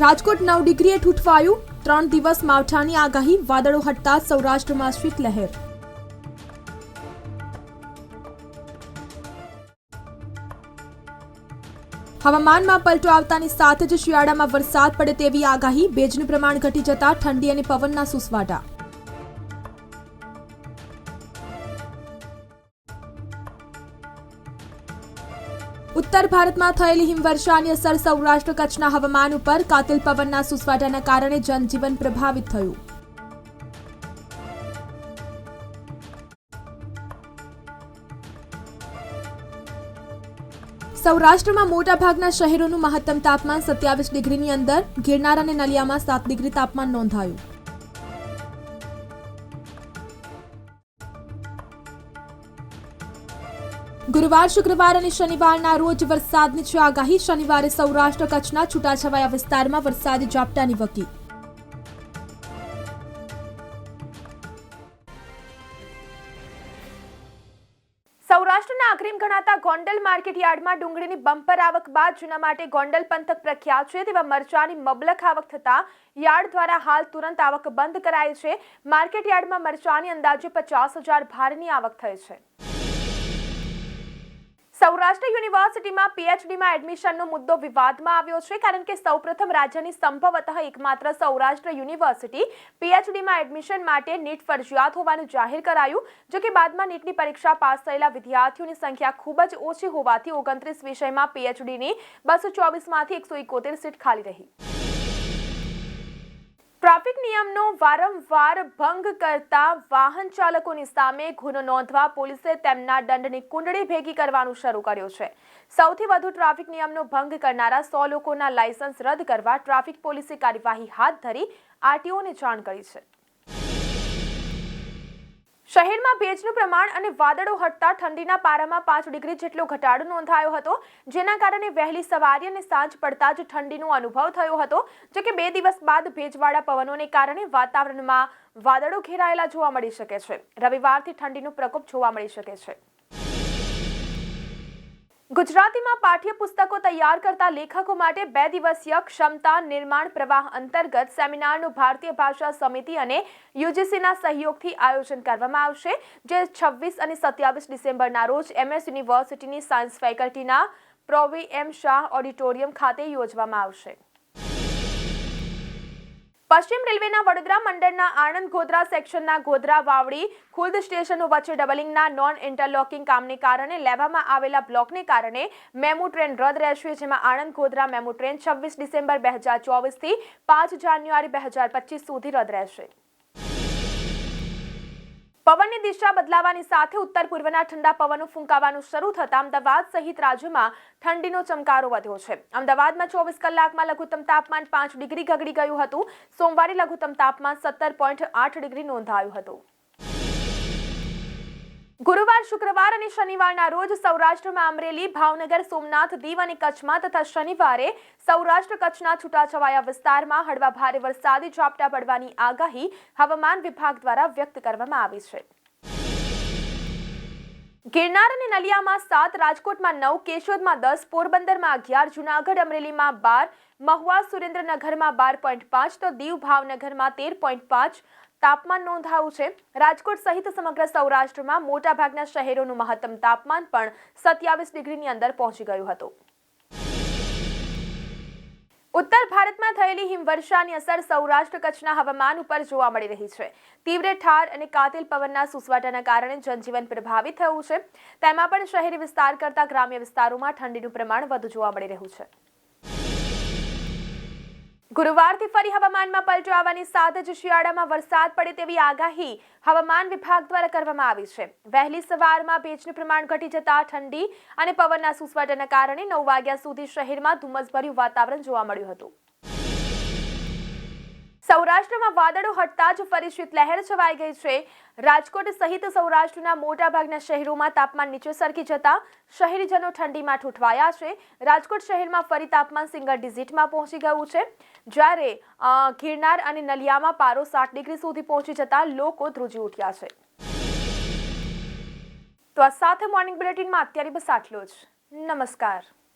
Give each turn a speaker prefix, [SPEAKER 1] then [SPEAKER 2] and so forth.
[SPEAKER 1] રાજકોટ નવ ડિગ્રીએ ઠૂઠવાયું. ત્રણ દિવસ માવઠાની આગાહી, વાદળો હટતા સૌરાષ્ટ્રમાં શીતલહેર હવામાનમાં પલટો આવતાની સાથે જ શિયાળામાં વરસાદ પડે તેવી આગાહી. ભેજનું પ્રમાણ ઘટી જતા ઠંડી અને પવનના સુસવાટા. ઉત્તર ભારતમાં થયેલી હિમવર્ષાની અસર સૌરાષ્ટ્ર કચ્છના હવામાન ઉપર, કાતિલ પવનના સુસવાટાના કારણે જનજીવન પ્રભાવિત થયું. સૌરાષ્ટ્રમાં મોટાભાગના શહેરોનું મહત્તમ તાપમાન સત્યાવીસ ડિગ્રીની અંદર, ગિરનાર અને નલિયામાં સાત ડિગ્રી તાપમાન નોંધાયું. ગુરુવાર, શુક્રવાર અને શનિવારના રોજ વરસાદની છે આગાહી. શનિવારે સૌરાષ્ટ્ર કચ્છના છૂટાછવાયા વિસ્તારમાં વરસાદ ઝાપટાની વકી.
[SPEAKER 2] સૌરાષ્ટ્રના અગ્રીમ ગણાતા ગોંડલ માર્કેટ યાર્ડમાં ડુંગળીની બમ્પર આવક બાદ જેના માટે ગોંડલ પંથક પ્રખ્યાત છે. તેવા મરચાની મબલક આવક થતા યાર્ડ દ્વારા હાલ તુરંત આવક બંધ કરાઈ છે. માર્કેટ યાર્ડમાં મરચાની અંદાજે પચાસ હજાર ભારની આવક થઈ છે. સૌરાષ્ટ્ર યુનિવર્સિટીમાં પીએચડીમાં એડમિશનનો મુદ્દો વિવાદમાં આવ્યો છે, કારણ કે સૌપ્રથમ રાજ્યની સંભવતઃ એકમાત્ર સૌરાષ્ટ્ર યુનિવર્સિટી પીએચડીમાં એડમિશન માટે નીટ ફરજિયાત હોવાનું જાહેર કરાયું, જો કે બાદમાં નીટની પરીક્ષા પાસ થયેલા વિદ્યાર્થીઓની સંખ્યા ખૂબ જ ઓછી હોવાથી ઓગણત્રીસ વિષયમાં પીએચડીની બસો ચોવીસમાંથી એકસો સીટ ખાલી રહી. ટ્રાફિક નિયમનો વારંવાર ભંગ કરતા વાહન ચાલકોની સામે ગુનો નોંધવા પોલીસે તેમના દંડની કુંડળી ભેગી કરવાનું શરૂ કર્યું છે. સૌથી વધુ ટ્રાફિક નિયમનો ભંગ કરનારા સો લોકોના લાયસન્સ રદ કરવા ટ્રાફિક પોલીસે કાર્યવાહી હાથ ધરી, આરટીઓને જાણ કરી છે. શહેરમાં ભેજનું પ્રમાણ અને વાદળો હટતા ઠંડીના પારામાં પાંચ ડિગ્રી જેટલો ઘટાડો નોંધાયો હતો, જેના કારણે વહેલી સવારે અને સાંજ પડતા જ ઠંડીનો અનુભવ થયો હતો, જો કે બે દિવસ બાદ ભેજવાળા પવનોને કારણે વાતાવરણમાં વાદળો ઘેરાયેલા જોવા મળી શકે છે. રવિવારથી ઠંડીનો પ્રકોપ જોવા મળી શકે છે. ગુજરાતીમાં પાઠ્યપુસ્તકો તૈયાર કરતા લેખકો માટે બે દિવસીય ક્ષમતા નિર્માણ પ્રવાહ અંતર્ગત સેમિનારનું ભારતીય ભાષા સમિતિ અને યુજીસીના સહયોગથી આયોજન કરવામાં આવશે, જે છવ્વીસ અને સત્યાવીસ ડિસેમ્બરના રોજ એમએસ યુનિવર્સિટીની સાયન્સ ફેકલ્ટીના પ્રોવી એમ શાહ ઓડિટોરિયમ ખાતે યોજવામાં આવશે. પશ્ચિમ રેલવેના વડોદરા મંડળના આણંદ ગોધરા સેક્શનના ગોધરા વાવડી ખુર્દ સ્ટેશનો વચ્ચે ડબલિંગના નોન ઇન્ટરલોકિંગ કામને કારણે લેવામાં આવેલા બ્લોકને કારણે મેમુ ટ્રેન રદ રહેશે, જેમાં આણંદ ગોધરા મેમુ ટ્રેન છવ્વીસ ડિસેમ્બર બે હજાર ચોવીસથી પાંચ જાન્યુઆરી બે હજાર પચીસ સુધી રદ રહેશે. પવનની દિશા બદલાવાની સાથે ઉત્તર પૂર્વના ઠંડા પવનો ફૂંકાવાનું શરૂ થતાં અમદાવાદ સહિત રાજ્યમાં ઠંડીનો ચમકારો વધ્યો છે. અમદાવાદમાં ચોવીસ કલાકમાં લઘુત્તમ તાપમાન પાંચ ડિગ્રી ગગડી ગયું હતું. સોમવારે લઘુત્તમ તાપમાન સત્તર પોઈન્ટ આઠ ડિગ્રી નોંધાયું હતું. ગુરુવાર, શુક્રવાર અને શનિવારના રોજ સૌરાષ્ટ્રમાં અમરેલી, ભાવનગર, સોમનાથ, દીવ અને કચ્છમાં તથા શનિવારે સૌરાષ્ટ્ર કચ્છના છૂટાછવાયા વિસ્તારમાં હળવા ભારે વરસાદી ઝાપટા પડવાની આગાહી હવામાન વિભાગ દ્વારા વ્યક્ત કરવામાં આવી છે. ગિરનાર અને નલિયામાં સાત, રાજકોટમાં નવ, કેશોદમાં દસ, પોરબંદરમાં અગિયાર, જુનાગઢ, અમરેલીમાં બાર, મહુવા, સુરેન્દ્રનગરમાં બાર પોઈન્ટ પાંચ, તો દીવ, ભાવનગરમાં તેર પોઈન્ટ પાંચ તાપમાન નોંધાયું છે. રાજકોટ સહિત સમગ્ર સૌરાષ્ટ્રમાં મોટાભાગના શહેરોનું મહત્તમ તાપમાન પણ સત્યાવીસ ડિગ્રીની અંદર પહોંચી ગયું હતું. ઉત્તર ભારતમાં થયેલી હિમવર્ષાની અસર સૌરાષ્ટ્ર કચ્છના હવામાન ઉપર જોવા મળી રહી છે. તીવ્ર ઠાર અને કાતિલ પવનના સુસવાટાના કારણે જનજીવન પ્રભાવિત થયું છે. તેમાં પણ શહેરી વિસ્તાર કરતા ગ્રામ્ય વિસ્તારોમાં ઠંડીનું પ્રમાણ વધુ જોવા મળી રહ્યું છે. ગુરુવારથી ફરી હવામાનમાં પલટો આવવાની સાથે જ શિયાળામાં વરસાદ પડે તેવી આગાહી હવામાન વિભાગ દ્વારા કરવામાં આવી છે. વહેલી સવારમાં ભેજનું પ્રમાણ ઘટી જતા ઠંડી અને પવનના સુસવાટાના કારણે નવ વાગ્યા સુધી શહેરમાં ધુમ્મસભર્યું વાતાવરણ જોવા મળ્યું હતું. સૌરાષ્ટ્રમાં વાદળો હટતા જ ફરી શીતલહેર છવાઈ ગઈ છે. રાજકોટ સહિત સૌરાષ્ટ્રના મોટાભાગના શહેરોમાં તાપમાન નીચે સરકી જતા શહેરીજનો ઠંડીમાં ઠૂંઠવાયા છે. રાજકોટ શહેરમાં ફરી તાપમાન સિંગલ ડિઝિટમાં પહોંચી ગયું છે. જ્યારે ગિરનાર અને નલિયામાં પારો સાત ડિગ્રી સુધી પહોંચી જતા લોકો ધ્રુજી ઉઠ્યા છે. તો આ સાથે મોર્નિંગ બુલેટિનમાં અત્યારે બસ આટલો જ. નમસ્કાર.